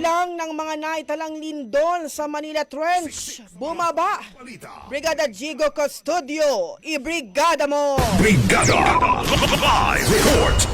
bilang ng mga naitalang lindol sa Manila Trench. Bumaba. Brigada Jigo Custodio, ibrigada mo! Brigada Live Report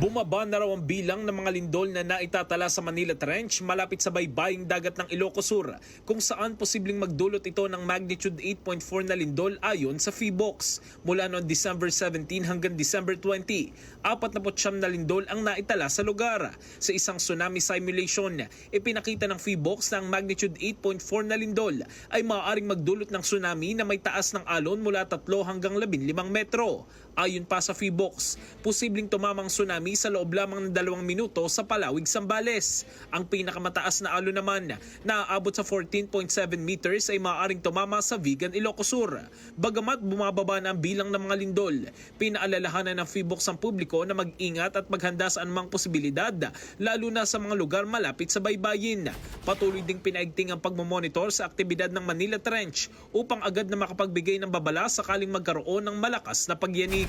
Bumaba na raw ang bilang ng mga lindol na naitatala sa Manila Trench malapit sa baybaying dagat ng Ilocos Sur kung saan posibleng magdulot ito ng magnitude 8.4 na lindol ayon sa PHIVOX. Mula noong December 17 hanggang December 20, 49 na lindol ang naitala sa lugar. Sa isang tsunami simulation, ipinakita ng PHIVOX na ang magnitude 8.4 na lindol ay maaaring magdulot ng tsunami na may taas ng alon mula 3 hanggang 15 metro. Ayon pa sa PHIVOX, posibleng tumamang tsunami sa loob lamang ng dalawang minuto sa Palawig, Sambales. Ang pinakamataas na alon naman na aabot sa 14.7 meters ay maaaring tumama sa Vigan, Ilocos Sur. Bagamat bumababa na ang bilang ng mga lindol, pinaalalahanan ng PHIVOX ang publiko na mag-ingat at maghanda sa anumang posibilidad, lalo na sa mga lugar malapit sa baybayin. Patuloy ding pinaigting ang pagmamonitor sa aktibidad ng Manila Trench upang agad na makapagbigay ng babala sakaling magkaroon ng malakas na pagyanig.